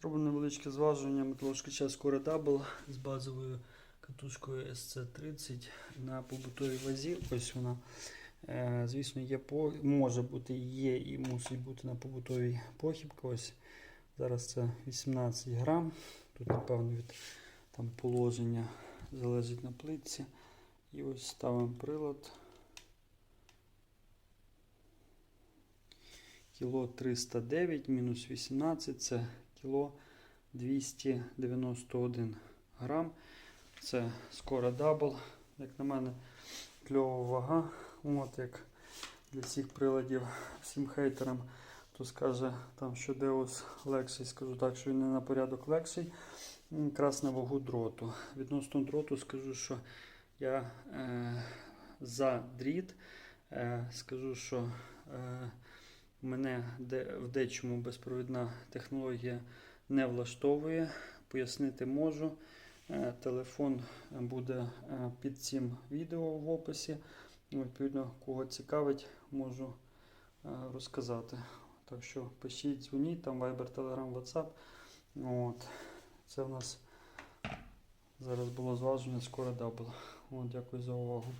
Зробимо невеличке зважування металошкача Score з базовою катушкою SC30 на побутовій вазі. Ось вона. Е, Звісно, є може бути, є і мусить бути на побутовій похибка. Ось зараз це 18 грам. Тут, напевно, від там, положення залежить на плитці. І ось ставимо прилад. Кіло 309 мінус 18 це кіло 291 грам. Це скоро дабл. Як на мене, кльова вага. От як для всіх приладів, всім хейтерам, хто скаже, там, що Deus легший, скажу так, що він не на порядок легший. М, Якраз на вагу дроту. Відносно дроту скажу, що я е, за дріт. Е, скажу, що е, мене в дечому безпровідна технологія не влаштовує. Пояснити можу. Е, Телефон буде е, під цим відео в описі. Відповідно, кого цікавить, можу е, розказати. Так що пишіть, дзвоніть, там Viber, Telegram, WhatsApp. От. Це в нас зараз було зваження скоро дабл. От, дякую за увагу.